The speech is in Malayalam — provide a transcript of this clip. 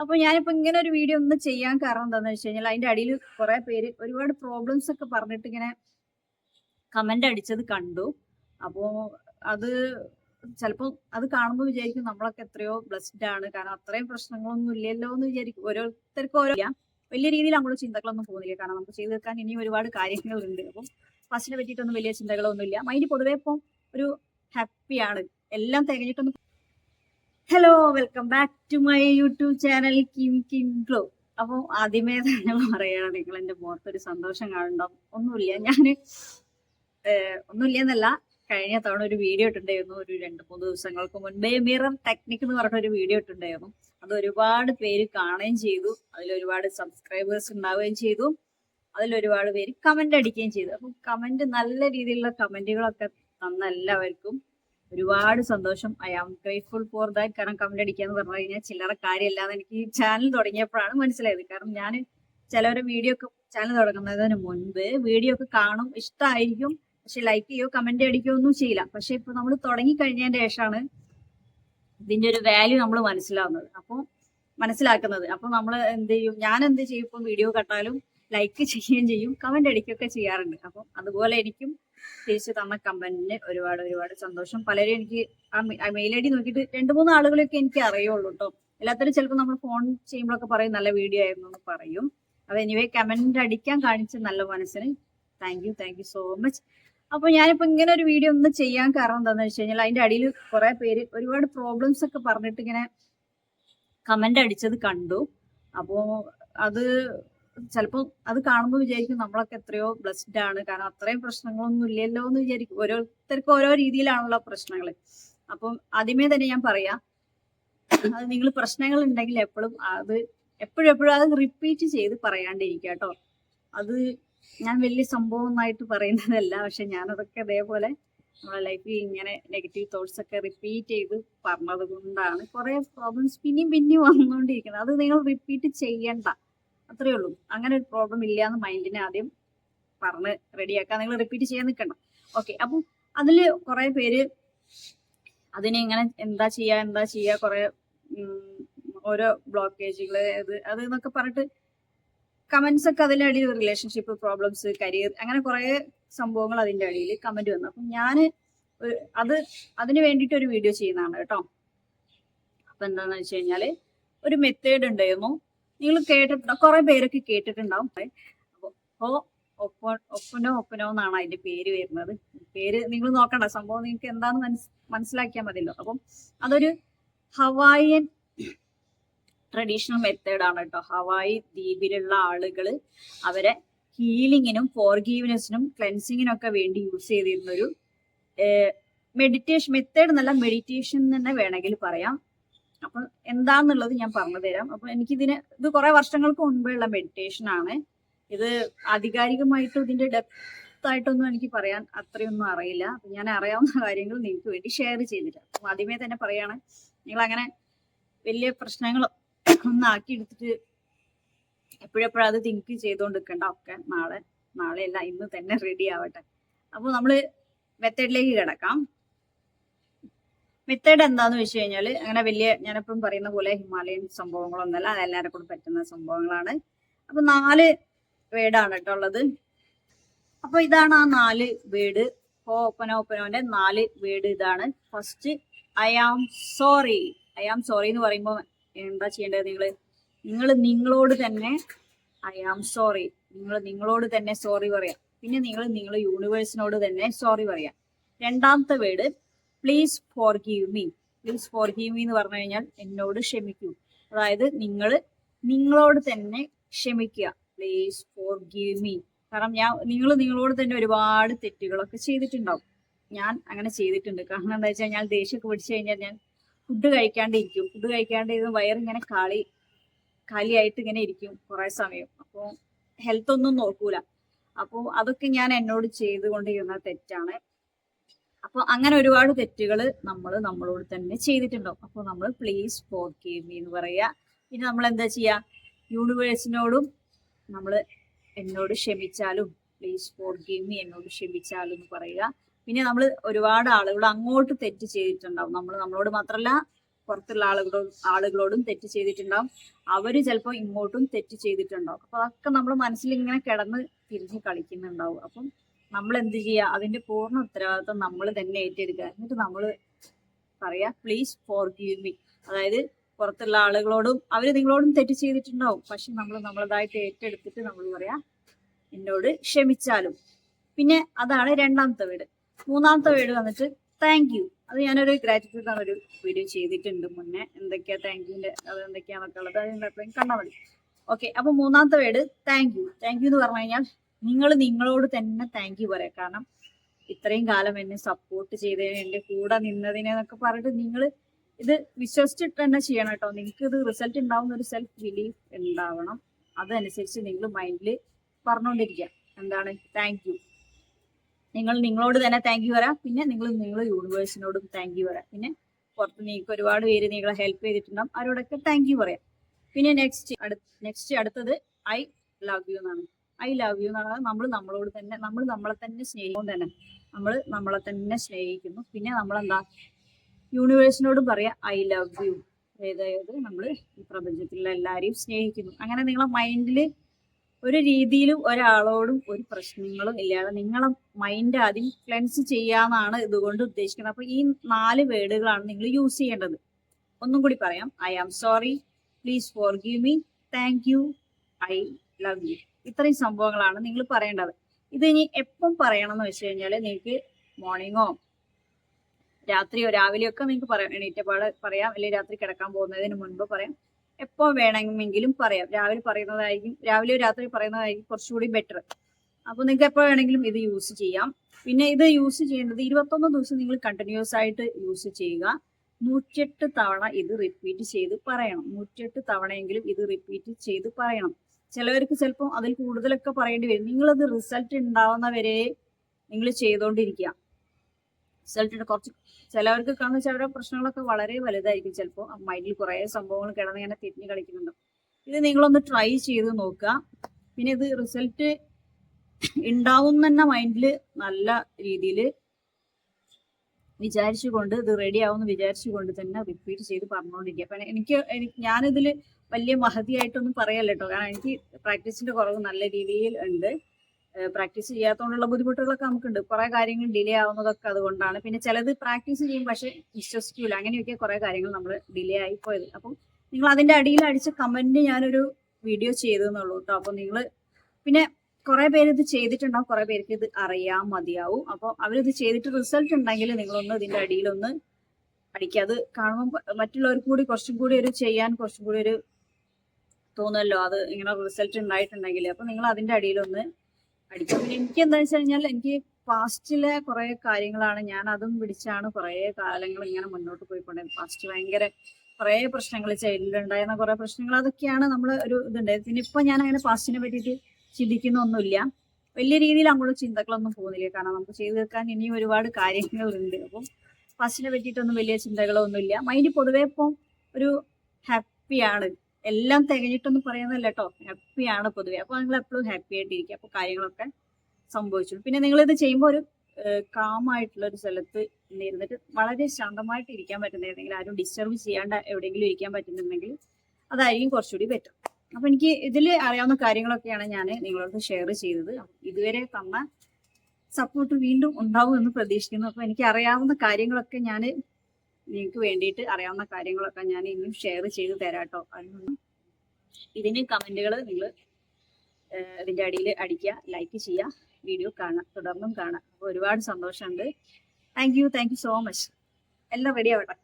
അപ്പൊ ഞാനിപ്പോ ഇങ്ങനെ ഒരു വീഡിയോ ഒന്ന് ചെയ്യാൻ കാരണം എന്താന്ന് വെച്ച് കഴിഞ്ഞാൽ അതിന്റെ അടിയിൽ കുറെ പേര് ഒരുപാട് പ്രോബ്ലംസ് ഒക്കെ പറഞ്ഞിട്ട് ഇങ്ങനെ കമന്റ് അടിച്ചത് കണ്ടു. അപ്പോ അത് ചിലപ്പോ അത് കാണുമ്പോൾ വിചാരിക്കും നമ്മളൊക്കെ എത്രയോ ബ്ലസ്ഡ് ആണ്. കാരണം അത്രയും പ്രശ്നങ്ങളൊന്നും ഇല്ലല്ലോ എന്ന് വിചാരിക്കും. ഓരോരുത്തർക്കും ഓരോ വലിയ രീതിയിൽ അങ്ങോട്ട് ചിന്തകളൊന്നും പോകുന്നില്ല. കാരണം നമുക്ക് ചെയ്തു തീർക്കാൻ ഇനിയും ഒരുപാട് കാര്യങ്ങളുണ്ട്. അപ്പം ഫസ്റ്റിനെ പറ്റിയിട്ടൊന്നും വലിയ ചിന്തകളൊന്നും ഇല്ല. മൈൻഡ് പൊതുവേ ഇപ്പം ഒരു ഹാപ്പിയാണ് എല്ലാം തികഞ്ഞിട്ടൊന്നും hello welcome back to my YouTube channel Kim Kim glow അപ്പോൾ ആദ്യമേ തന്നെ പറയണം നിങ്ങൾ എന്റെ എന്റെ മുഖത്തൊരു സന്തോഷം കാണുന്നുണ്ടാവും ഒന്നുമില്ല ഞാൻ ഒന്നുമില്ല എന്നല്ല കഴിഞ്ഞ തവണ ഒരു വീഡിയോ ഇട്ടുണ്ടായിരുന്നു ഒരു രണ്ട് മൂന്ന് ദിവസങ്ങൾക്ക് മുൻപേ മിറർ ടെക്നിക് എന്ന് പറഞ്ഞ ഒരു വീഡിയോ ഇട്ടുണ്ടായിരുന്നു അത് ഒരുപാട് പേര് കാണുകയും ചെയ്തു. അതിൽ ഒരുപാട് സബ്സ്ക്രൈബേഴ്സ് ഉണ്ടാവുകയും ചെയ്തു. അതിൽ ഒരുപാട് പേര് കമന്റ് അടിക്കുകയും ചെയ്തു. അപ്പം കമന്റ് നല്ല രീതിയിലുള്ള കമന്റുകളൊക്കെ തന്ന എല്ലാവർക്കും ഒരുപാട് സന്തോഷം. I am grateful for that കാരണം കമന്റ് അടിക്കുക എന്ന് പറഞ്ഞു കഴിഞ്ഞാൽ ചില്ലറ കാര്യമല്ലാന്ന് എനിക്ക് ഈ ചാനൽ തുടങ്ങിയപ്പോഴാണ് മനസ്സിലായത്. കാരണം ഞാൻ ചിലവരെ വീഡിയോ ഒക്കെ ചാനൽ തുടങ്ങുന്നതിന് മുൻപ് വീഡിയോ ഒക്കെ കാണും ഇഷ്ടമായിരിക്കും പക്ഷെ ലൈക്ക് ചെയ്യോ കമന്റ് അടിക്കുകയോ ഒന്നും ചെയ്യില്ല. പക്ഷെ ഇപ്പൊ നമ്മൾ തുടങ്ങി കഴിഞ്ഞതിന്റെ ശേഷമാണ് ഇതിന്റെ ഒരു വാല്യൂ നമ്മൾ മനസ്സിലാവുന്നത്. അപ്പോൾ മനസ്സിലാക്കുന്നത്. അപ്പൊ നമ്മൾ എന്ത് ചെയ്യും? ഞാൻ എന്ത് ചെയ്യും? ഇപ്പം വീഡിയോ കണ്ടാലും ലൈക്ക് ചെയ്യുകയും ചെയ്യും കമന്റ് അടിക്കുകയൊക്കെ ചെയ്യാറുണ്ട്. അപ്പം അതുപോലെ എനിക്കും തിരിച്ചു തന്ന കമന്റിന് ഒരുപാട് ഒരുപാട് സന്തോഷം. പലരും എനിക്ക് ആ മെയിൽ ഐ ഡി നോക്കിയിട്ട് രണ്ട് മൂന്ന് ആളുകളൊക്കെ എനിക്ക് അറിയുള്ളൂ കേട്ടോ. എല്ലാത്തരും ചിലപ്പോൾ നമ്മൾ ഫോൺ ചെയ്യുമ്പോഴൊക്കെ പറയും നല്ല വീഡിയോ ആയിരുന്നു എന്ന് പറയും. അപ്പൊ എനിവേ കമന്റ് അടിക്കാൻ കാണിച്ച നല്ല മനസ്സിന് thank you thank you so much അപ്പൊ ഞാനിപ്പോ ഇങ്ങനെ ഒരു വീഡിയോ ഒന്ന് ചെയ്യാൻ കാരണം എന്താണെന്ന് വെച്ച് കഴിഞ്ഞാൽ അതിന്റെ അടിയിൽ കുറെ പേര് ഒരുപാട് പ്രോബ്ലംസ് ഒക്കെ പറഞ്ഞിട്ട് ഇങ്ങനെ കമന്റ് അടിച്ചത് കണ്ടു. അപ്പോ അത് ചിലപ്പോൾ അത് കാണുമ്പോൾ വിചാരിക്കും നമ്മളൊക്കെ എത്രയോ ബ്ലസ്ഡ് ആണ്. കാരണം അത്രയും പ്രശ്നങ്ങളൊന്നും ഇല്ലല്ലോ എന്ന് വിചാരിക്കും. ഓരോരുത്തർക്കും ഓരോ രീതിയിലാണല്ലോ പ്രശ്നങ്ങൾ അപ്പം ആദ്യമേ തന്നെ ഞാൻ പറയാം. അത് നിങ്ങൾ പ്രശ്നങ്ങൾ ഉണ്ടെങ്കിൽ എപ്പോഴും അത് എപ്പോഴും എപ്പോഴും അത് റിപ്പീറ്റ് ചെയ്ത് പറയാണ്ടിരിക്കുക കേട്ടോ. അത് ഞാൻ വലിയ സംഭവം ഒന്നായിട്ട് പറയുന്നതല്ല. പക്ഷെ ഞാനതൊക്കെ അതേപോലെ നമ്മുടെ ലൈഫിൽ ഇങ്ങനെ നെഗറ്റീവ് തോട്ട്സ് ഒക്കെ റിപ്പീറ്റ് ചെയ്ത് പറഞ്ഞത് കൊണ്ടാണ് കുറെ പ്രോബ്ലംസ് പിന്നെയും പിന്നെയും വന്നുകൊണ്ടിരിക്കുന്നത് അത് നിങ്ങൾ റിപ്പീറ്റ് ചെയ്യണ്ട. അത്രേ ഉള്ളൂ. അങ്ങനെ ഒരു പ്രോബ്ലം ഇല്ല എന്ന് മൈൻഡിനെ ആദ്യം പറഞ്ഞ് റെഡിയാക്കാൻ നിങ്ങൾ റിപ്പീറ്റ് ചെയ്യാൻ നിൽക്കണം. ഓക്കെ അപ്പം അതിൽ കുറെ പേര് അതിനെ ഇങ്ങനെ എന്താ ചെയ്യാ എന്താ ചെയ്യാ കുറെ ഓരോ ബ്ലോക്കേജുകൾ അത് അത് എന്നൊക്കെ പറഞ്ഞിട്ട് കമന്റ്സ് ഒക്കെ അതിന്റെ അടിയിൽ റിലേഷൻഷിപ്പ് പ്രോബ്ലംസ് കരിയർ അങ്ങനെ കുറെ സംഭവങ്ങൾ അതിന്റെ അടിയിൽ കമന്റ് വന്നു. അപ്പം ഞാൻ അത് അതിന് വേണ്ടിയിട്ട് ഒരു വീഡിയോ ചെയ്യുന്നതാണ് കേട്ടോ. അപ്പൊ എന്താണെന്ന് വെച്ച് കഴിഞ്ഞാൽ ഒരു മെത്തേഡ് ഉണ്ടായിരുന്നു. നിങ്ങൾ കേട്ടിട്ടുണ്ടോ? കുറെ പേരൊക്കെ കേട്ടിട്ടുണ്ടാവും. അപ്പോ ഒപ്പ ഒപ്പനോ ഒപ്പനോ എന്നാണ് അതിന്റെ പേര് വരുന്നത്. പേര് നിങ്ങൾ നോക്കണ്ട. സംഭവം നിങ്ങൾക്ക് എന്താന്ന് മനസ് മനസ്സിലാക്കിയാൽ മതിയല്ലോ. അപ്പം അതൊരു ഹവായിയൻ ട്രഡീഷണൽ മെത്തേഡ് ആണ് കേട്ടോ. ഹവായി ദ്വീപിലുള്ള ആളുകൾ അവരെ ഹീലിങ്ങിനും ഫോർഗീവ്നെസ്സിനും ക്ലെൻസിങ്ങിനും ഒക്കെ വേണ്ടി യൂസ് ചെയ്തിരുന്ന ഒരു മെഡിറ്റേഷൻ മെത്തേഡ് എന്നല്ല മെഡിറ്റേഷൻ തന്നെ വേണമെങ്കിൽ പറയാം. അപ്പൊ എന്താന്നുള്ളത് ഞാൻ പറഞ്ഞു തരാം അപ്പൊ എനിക്കിതിന് ഇത് കുറെ വർഷങ്ങൾക്ക് മുൻപുള്ള മെഡിറ്റേഷൻ ആണ്. ഇത് ആധികാരികമായിട്ട് ഇതിന്റെ ഡെപ്ത് ആയിട്ടൊന്നും എനിക്ക് പറയാൻ അത്രയൊന്നും അറിയില്ല. അപ്പൊ ഞാൻ അറിയാവുന്ന കാര്യങ്ങൾ നിങ്ങൾക്ക് വേണ്ടി ഷെയർ ചെയ്തില്ല അപ്പൊ ആദ്യമേ തന്നെ പറയാണ് നിങ്ങൾ അങ്ങനെ വലിയ പ്രശ്നങ്ങൾ ഒന്ന് ആക്കി എടുത്തിട്ട് എപ്പോഴെപ്പോഴും അത് തിങ്ക് ചെയ്തുകൊണ്ട് ഒക്കെ നാളെ നാളെ അല്ല ഇന്ന് തന്നെ റെഡി ആവട്ടെ. അപ്പോൾ നമ്മൾ മെത്തേഡിലേക്ക് കിടക്കാം. മെത്തേഡ് എന്താന്ന് വെച്ച് കഴിഞ്ഞാൽ അങ്ങനെ വലിയ ഞാനെപ്പോഴും പറയുന്ന പോലെ ഹിമാലയൻ സംഭവങ്ങളൊന്നുമല്ല അത് എല്ലാവരും കൂടെ പറ്റുന്ന സംഭവങ്ങളാണ്. അപ്പൊ നാല് വേർഡാണ് കേട്ടോ ഉള്ളത്. അപ്പൊ ഇതാണ് ആ നാല് വേർഡ് ഓപ്പനോ ഓപ്പനോന്റെ നാല് വേഡ് ഇതാണ്. First I am sorry I am sorry എന്ന് പറയുമ്പോൾ എന്താ ചെയ്യേണ്ടത് നിങ്ങൾ നിങ്ങൾ നിങ്ങളോട് തന്നെ ഐ ആം സോറി നിങ്ങൾ നിങ്ങളോട് തന്നെ സോറി പറയാം. പിന്നെ നിങ്ങൾ നിങ്ങൾ യൂണിവേഴ്സിനോട് തന്നെ സോറി പറയാം. രണ്ടാമത്തെ word please forgive me please forgive me എന്ന് പറഞ്ഞു കഴിഞ്ഞാൽ എന്നോട് ക്ഷമിക്കൂ. അതായത് നിങ്ങൾ നിങ്ങളോട് തന്നെ ക്ഷമിക്കുക. പ്ലീസ് ഫോർ ഗീവ് മീ കാരണം ഞാൻ നിങ്ങൾ നിങ്ങളോട് തന്നെ ഒരുപാട് തെറ്റുകളൊക്കെ ചെയ്തിട്ടുണ്ടാവും. ഞാൻ അങ്ങനെ ചെയ്തിട്ടുണ്ട്. കാരണം എന്താ വെച്ചാൽ ഞാൻ ദേഷ്യമൊക്കെ പിടിച്ചു കഴിഞ്ഞാൽ ഞാൻ ഫുഡ് കഴിക്കാണ്ടിരിക്കും ഫുഡ് കഴിക്കാണ്ട് ഇത് വയറിങ്ങനെ കാളി കാലിയായിട്ട് ഇങ്ങനെ ഇരിക്കും കുറെ സമയം. അപ്പോൾ ഹെൽത്ത് ഒന്നും നോക്കൂല. അപ്പോൾ അതൊക്കെ ഞാൻ എന്നോട് ചെയ്തുകൊണ്ടിരുന്ന തെറ്റാണ്. അപ്പോൾ അങ്ങനെ ഒരുപാട് തെറ്റുകൾ നമ്മൾ നമ്മളോട് തന്നെ ചെയ്തിട്ടുണ്ടാവും. അപ്പോൾ നമ്മൾ പ്ലീസ് ഫോർ മീ എന്ന് പറയാ. പിന്നെ നമ്മൾ എന്താ ചെയ്യാ? യൂണിവേഴ്സിനോടും നമ്മൾ എന്നോട് ക്ഷമിച്ചാലും പ്ലീസ് ഫോർ മീ എന്നോട് ക്ഷമിച്ചാലും എന്ന് പറയുക പിന്നെ നമ്മൾ ഒരുപാട് ആളുകൾ അങ്ങോട്ട് തെറ്റ് ചെയ്തിട്ടുണ്ടാവും. നമ്മൾ നമ്മളോട് മാത്രമല്ല പുറത്തുള്ള ആളുകളോട് ആളുകളോടും തെറ്റ് ചെയ്തിട്ടുണ്ടാവും. അവർ ചിലപ്പോൾ ഇങ്ങോട്ടും തെറ്റ് ചെയ്തിട്ടുണ്ടാവും. അപ്പൊ അതൊക്കെ നമ്മൾ മനസ്സിൽ ഇങ്ങനെ കിടന്ന് തിരിഞ്ഞ് കളിക്കുന്നുണ്ടാവും. അപ്പം നമ്മൾ എന്ത് ചെയ്യുക അതിന്റെ പൂർണ ഉത്തരവാദിത്വം നമ്മൾ തന്നെ ഏറ്റെടുക്കുക. എന്നിട്ട് നമ്മൾ പറയാ പ്ലീസ് ഫോർ ഗീവ് മീ അതായത് പുറത്തുള്ള ആളുകളോടും അവർ നിങ്ങളോടും തെറ്റ് ചെയ്തിട്ടുണ്ടാവും. പക്ഷെ നമ്മൾ നമ്മളതായിട്ട് ഏറ്റെടുത്തിട്ട് നമ്മൾ പറയാ എന്നോട് ക്ഷമിച്ചാലും. പിന്നെ അതാണ് രണ്ടാമത്തെ വീട്. മൂന്നാമത്തെ വീട് വന്നിട്ട് താങ്ക് യു അത് ഞാനൊരു ഗ്രാറ്റിറ്റ്യൂഡ് ഒരു വീഡിയോ ചെയ്തിട്ടുണ്ട് മുന്നേ. എന്തൊക്കെയാ താങ്ക് യുന്റെ അത് എന്തൊക്കെയാണെന്നൊക്കെ ഉള്ളത്. അത് എപ്പോഴും കണ്ടാൽ മതി. ഓക്കെ അപ്പൊ മൂന്നാമത്തെ വീട് താങ്ക് യു താങ്ക് യു എന്ന് പറഞ്ഞു കഴിഞ്ഞാൽ നിങ്ങൾ നിങ്ങളോട് തന്നെ താങ്ക് യു പറയാം. കാരണം ഇത്രയും കാലം എന്നെ സപ്പോർട്ട് ചെയ്തതിന് എന്റെ കൂടെ നിന്നതിനെ പറഞ്ഞിട്ട് നിങ്ങൾ ഇത് വിശ്വസിച്ചിട്ട് തന്നെ ചെയ്യണം കേട്ടോ. നിങ്ങൾക്ക് ഇത് റിസൾട്ട് ഉണ്ടാവുന്ന ഒരു സെൽഫ് ബിലീഫ് ഉണ്ടാവണം. അതനുസരിച്ച് നിങ്ങൾ മൈൻഡിൽ പറഞ്ഞുകൊണ്ടിരിക്കുക എന്താണ്? താങ്ക് യു നിങ്ങൾ നിങ്ങളോട് തന്നെ താങ്ക് യു പറയാം. പിന്നെ നിങ്ങൾ നിങ്ങൾ യൂണിവേഴ്സിനോടും താങ്ക് യു പറയാം. പിന്നെ പുറത്ത് നിങ്ങൾക്ക് ഒരുപാട് പേര് നിങ്ങളെ ഹെൽപ്പ് ചെയ്തിട്ടുണ്ടാവും. അവരോടൊക്കെ താങ്ക് യു പറയാം. പിന്നെ നെക്സ്റ്റ് നെക്സ്റ്റ് അടുത്തത് ഐ ലവ് യു എന്നാണ്. ഐ ലവ് യു എന്നാണ് നമ്മൾ നമ്മളോട് തന്നെ നമ്മൾ നമ്മളെ തന്നെ സ്നേഹിക്കും തന്നെ. നമ്മൾ നമ്മളെ തന്നെ സ്നേഹിക്കുന്നു. പിന്നെ നമ്മളെന്താ? യൂണിവേഴ്സിനോട് പറയാം ഐ ലവ് യു. അതായത് നമ്മൾ ഈ പ്രപഞ്ചത്തിലുള്ള എല്ലാവരെയും സ്നേഹിക്കുന്നു. അങ്ങനെ നിങ്ങളെ മൈൻഡിൽ ഒരു രീതിയിലും ഒരാളോടും ഒരു പ്രശ്നങ്ങളും ഇല്ലാതെ നിങ്ങളെ മൈൻഡ് ആദ്യം ക്ലെൻസ് ചെയ്യാന്നാണ് ഇതുകൊണ്ട് ഉദ്ദേശിക്കുന്നത്. അപ്പൊ ഈ നാല് വേർഡുകളാണ് നിങ്ങൾ യൂസ് ചെയ്യേണ്ടത്. ഒന്നും കൂടി പറയാം. I am sorry. Please forgive me. Thank you. I love you. ഇത്രയും സംഭവങ്ങളാണ് നിങ്ങൾ പറയേണ്ടത്. ഇത് ഇനി എപ്പം പറയണം എന്ന് വെച്ച് കഴിഞ്ഞാൽ നിങ്ങൾക്ക് മോർണിംഗോ രാത്രിയോ രാവിലെയോ ഒക്കെ നിങ്ങൾക്ക് പറയാം. എണീറ്റപ്പാട് പറയാം. അല്ലെങ്കിൽ രാത്രി കിടക്കാൻ പോകുന്നതിന് മുൻപ് പറയാം. എപ്പോ വേണമെങ്കിലും പറയാം. രാവിലെ പറയുന്നതായിരിക്കും. രാവിലെയോ രാത്രി പറയുന്നതായിരിക്കും കുറച്ചുകൂടി ബെറ്റർ അപ്പോൾ നിങ്ങൾക്ക് എപ്പോൾ വേണമെങ്കിലും ഇത് യൂസ് ചെയ്യാം. പിന്നെ ഇത് യൂസ് ചെയ്യേണ്ടത് ഇരുപത്തൊന്ന് ദിവസം നിങ്ങൾ കണ്ടിന്യൂസ് ആയിട്ട് യൂസ് ചെയ്യുക. നൂറ്റെട്ട് തവണ ഇത് റിപ്പീറ്റ് ചെയ്ത് പറയണം. നൂറ്റെട്ട് തവണയെങ്കിലും ഇത് റിപ്പീറ്റ് ചെയ്ത് പറയണം. ചിലവർക്ക് ചിലപ്പോൾ അതിൽ കൂടുതലൊക്കെ പറയേണ്ടി വരും. നിങ്ങളത് റിസൾട്ട് ഉണ്ടാവുന്ന വരെ നിങ്ങൾ ചെയ്തുകൊണ്ടിരിക്കുക റിസൾട്ട് കുറച്ച് ചിലവർക്ക് കാണുന്ന വെച്ചാൽ അവരുടെ പ്രശ്നങ്ങളൊക്കെ വളരെ വലുതായിരിക്കും ചിലപ്പോൾ മൈൻഡിൽ കുറേ സംഭവങ്ങൾ കിടന്ന് ഇങ്ങനെ തിരിഞ്ഞ് കളിക്കുന്നുണ്ട്. ഇത് നിങ്ങളൊന്ന് ട്രൈ ചെയ്ത് നോക്കുക. പിന്നെ ഇത് റിസൾട്ട് ഉണ്ടാവും തന്നെ മൈൻഡിൽ നല്ല രീതിയിൽ വിചാരിച്ചുകൊണ്ട് ഇത് റെഡി ആവുമെന്ന് വിചാരിച്ചുകൊണ്ട് തന്നെ റിപ്പീറ്റ് ചെയ്ത് പറഞ്ഞുകൊണ്ടിരിക്കുക അപ്പം എനിക്ക് ഞാനിതിൽ വലിയ മഹതിയായിട്ടൊന്നും പറയല്ല കേട്ടോ കാരണം എനിക്ക് പ്രാക്ടീസിന്റെ കുറവ് നല്ല രീതിയിൽ ഉണ്ട്. പ്രാക്ടീസ് ചെയ്യാത്തതുകൊണ്ടുള്ള ബുദ്ധിമുട്ടുകളൊക്കെ നമുക്കുണ്ട്. കുറെ കാര്യങ്ങൾ ഡിലേ ആവുന്നതൊക്കെ അതുകൊണ്ടാണ്. പിന്നെ ചിലത് പ്രാക്ടീസ് ചെയ്യും പക്ഷെ വിശ്വസിക്കൂല. അങ്ങനെയൊക്കെ കുറെ കാര്യങ്ങൾ നമ്മൾ ഡിലേ ആയി പോയത്. അപ്പം നിങ്ങൾ അതിന്റെ അടിയിൽ അടിച്ച കമന്റ് ഞാനൊരു വീഡിയോ ചെയ്തെന്നുള്ളൂ കേട്ടോ അപ്പൊ നിങ്ങൾ പിന്നെ കുറെ പേര് ഇത് ചെയ്തിട്ടുണ്ടാവും. കുറെ പേർക്ക് ഇത് അറിയാൻ മതിയാവും. അപ്പോൾ അവരിത് ചെയ്തിട്ട് റിസൾട്ട് ഉണ്ടെങ്കിൽ നിങ്ങളൊന്ന് ഇതിന്റെ അടിയിലൊന്ന് അടിക്കുക അത് കാണുമ്പോൾ മറ്റുള്ളവർക്ക് കൂടി കുറച്ചും കൂടി ഒരു ചെയ്യാൻ കുറച്ചും കൂടി ഒരു തോന്നുമല്ലോ അത് ഇങ്ങനെ റിസൾട്ട് ഉണ്ടായിട്ടുണ്ടെങ്കിൽ അപ്പൊ നിങ്ങൾ അതിന്റെ അടിയിലൊന്ന് അടിക്കും പിന്നെ എനിക്ക് എന്താ വെച്ച് കഴിഞ്ഞാൽ എനിക്ക് പാസ്റ്റിലെ കുറെ കാര്യങ്ങളാണ് ഞാൻ അതും പിടിച്ചാണ് കുറെ കാലങ്ങൾ ഇങ്ങനെ മുന്നോട്ട് പോയിക്കൊണ്ടിരുന്നത് പാസ്റ്റ് ഭയങ്കര കുറെ പ്രശ്നങ്ങൾ ചൈൽഡിലുണ്ടായിരുന്ന കുറെ പ്രശ്നങ്ങൾ. അതൊക്കെയാണ് നമ്മൾ ഒരു ഇതുണ്ടായത് പിന്നെ ഇപ്പൊ ഞാൻ അങ്ങനെ പാസ്റ്റിനെ പറ്റിയിട്ട് ചിന്തിക്കുന്നൊന്നുമില്ല. വലിയ രീതിയിൽ അങ്ങോട്ട് ചിന്തകളൊന്നും പോകുന്നില്ല. കാരണം നമുക്ക് ചെയ്തു തീർക്കാൻ ഇനിയും ഒരുപാട് കാര്യങ്ങളുണ്ട്. അപ്പം ഫസ്റ്റിനെ പറ്റിയിട്ടൊന്നും വലിയ ചിന്തകളൊന്നുമില്ല. മൈൻഡ് പൊതുവെ ഇപ്പം ഒരു ഹാപ്പിയാണ് എല്ലാം തികഞ്ഞിട്ടൊന്നും പറയുന്നതല്ല കേട്ടോ ഹാപ്പിയാണ് പൊതുവെ. അപ്പൊ നിങ്ങൾ എപ്പോഴും ഹാപ്പി ആയിട്ടിരിക്കുക. അപ്പൊ കാര്യങ്ങളൊക്കെ സംഭവിച്ചു പിന്നെ നിങ്ങൾ ഇത് ചെയ്യുമ്പോൾ ഒരു കാമായിട്ടുള്ള ഒരു സ്ഥലത്ത് ഇരുന്നിട്ട് വളരെ ശാന്തമായിട്ട് ഇരിക്കാൻ പറ്റുന്ന ഏതെങ്കിലും ആരും ഡിസ്റ്റർബ് ചെയ്യാണ്ട് എവിടെയെങ്കിലും ഇരിക്കാൻ പറ്റുന്നുണ്ടെങ്കിൽ അതായിരിക്കും കുറച്ചുകൂടി ബെറ്റർ അപ്പൊ എനിക്ക് ഇതിൽ അറിയാവുന്ന കാര്യങ്ങളൊക്കെയാണ് ഞാൻ നിങ്ങളോട് ഷെയർ ചെയ്തത്. ഇതുവരെ തന്ന സപ്പോർട്ട് വീണ്ടും ഉണ്ടാവും എന്ന് പ്രതീക്ഷിക്കുന്നു. അപ്പൊ എനിക്ക് അറിയാവുന്ന കാര്യങ്ങളൊക്കെ ഞാൻ നിങ്ങൾക്ക് വേണ്ടിയിട്ട് അറിയാവുന്ന കാര്യങ്ങളൊക്കെ ഞാൻ ഇനിയും ഷെയർ ചെയ്ത് തരാട്ടോ. ഇതിന് കമന്റുകൾ നിങ്ങൾ ഇതിന്റെ അടിയിൽ അടിക്കുക ലൈക്ക് ചെയ്യുക വീഡിയോ കാണാം തുടർന്നും കാണാം. ഒരുപാട് സന്തോഷമുണ്ട്. Thank you thank you so much എല്ലാം റെഡി ആവട്ടെ.